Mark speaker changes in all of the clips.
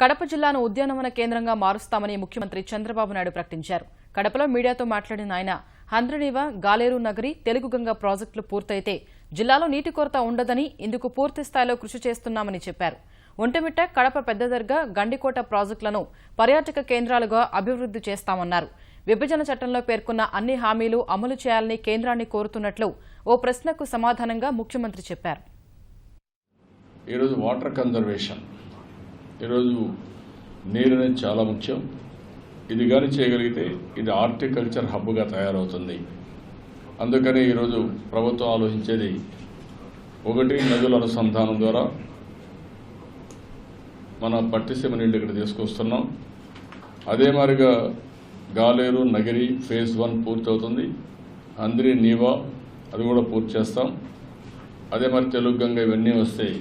Speaker 1: కడప జిల్లాను ఉద్యానవన కేంద్రంగా మారుస్తామని ముఖ్యమంత్రి చంద్రబాబు నాయుడు ప్రకటించారు. కడపలో మీడియాతో మాట్లాడిన ఆయన హంద్రనీవ గాలేరు నగరి తెలుగుగంగ ప్రాజెక్టులు పూర్తయితే జిల్లాలో నీటి కొరత ఉండదని ఇందుకు పూర్తి స్థాయిలో కృషి చేస్తున్నామని చెప్పారు. ఒంటమిట్ట కడప పెద్దదర్గా గండికోట ప్రాజెక్టులను పర్యాటక కేంద్రాలుగా అభివృద్ది చేస్తామన్నారు. విభజన చట్టంలో పేర్కొన్న అన్ని హామీలు అమలు చేయాలని కేంద్రాన్ని కోరుతున్నట్లు ఓ ప్రశ్నకు సమాధానంగా ముఖ్యమంత్రి చెప్పారు.
Speaker 2: ఈరోజు వాటర్ కన్జర్వేషన్. ఈరోజు నీరు అనేది చాలా ముఖ్యం. ఇది కానీ చేయగలిగితే ఇది ఆర్టికల్చర్ హబ్గా తయారవుతుంది. అందుకని ఈరోజు ప్రభుత్వం ఆలోచించేది ఒకటి నదుల అనుసంధానం ద్వారా మన పట్టిసీమ నీళ్ళు ఇక్కడ తీసుకొస్తున్నాం. అదే మాదిరిగా గాలేరు నగిరి ఫేజ్ వన్ పూర్తవుతుంది. అందరి నీవా అది కూడా పూర్తి చేస్తాం. అదే మరి తెలుగు గంగ ఇవన్నీ వస్తాయి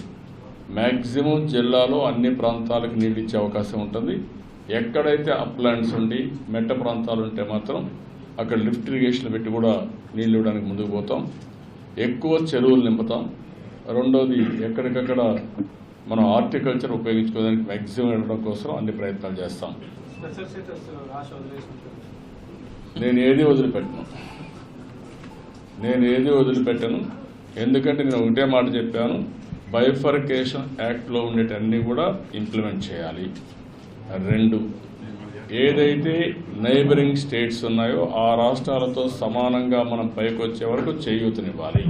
Speaker 2: మ్యాక్సిమం జిల్లాలో అన్ని ప్రాంతాలకు నీళ్ళు ఇచ్చే అవకాశం ఉంటుంది. ఎక్కడైతే అప్లాండ్స్ ఉండి మెట్ట ప్రాంతాలు ఉంటే మాత్రం అక్కడ లిఫ్ట్ ఇరిగేషన్ పెట్టి కూడా నీళ్ళు ఇవ్వడానికి ముందుకు పోతాం. ఎక్కువ చెరువులు నింపుతాం. రెండోది ఎక్కడికక్కడ మనం హార్టికల్చర్ ఉపయోగించుకోవడానికి మ్యాక్సిమం వెళ్ళడం కోసం అన్ని ప్రయత్నాలు చేస్తాం. నేను ఏది వదిలిపెట్టను? నేను ఏది వదిలిపెట్టను? ఎందుకంటే నేను ఒకటే మాట చెప్పాను. బైఫర్కేషన్ యాక్ట్లో ఉండేటన్నీ కూడా ఇంప్లిమెంట్ చేయాలి. రెండు ఏదైతే నైబరింగ్ స్టేట్స్ ఉన్నాయో ఆ రాష్ట్రాలతో సమానంగా మనం పైకి వచ్చే వరకు చేయూతనివ్వాలి.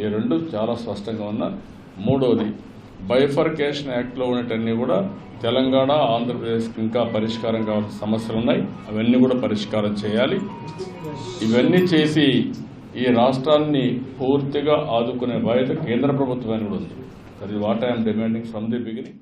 Speaker 2: ఈ రెండు చాలా స్పష్టంగా ఉన్న. మూడోది బైఫర్కేషన్ యాక్ట్లో ఉన్నటన్నీ కూడా తెలంగాణ ఆంధ్రప్రదేశ్కి ఇంకా పరిష్కారం కావాల్సిన సమస్యలు ఉన్నాయి. అవన్నీ కూడా పరిష్కారం చేయాలి. ఇవన్నీ చేసి ఈ రాష్ట్రాన్ని పూర్తిగా ఆదుకునే బాధ్యత కేంద్ర ప్రభుత్వాన్ని కూడా ఉంది. That is what I'm demanding from the beginning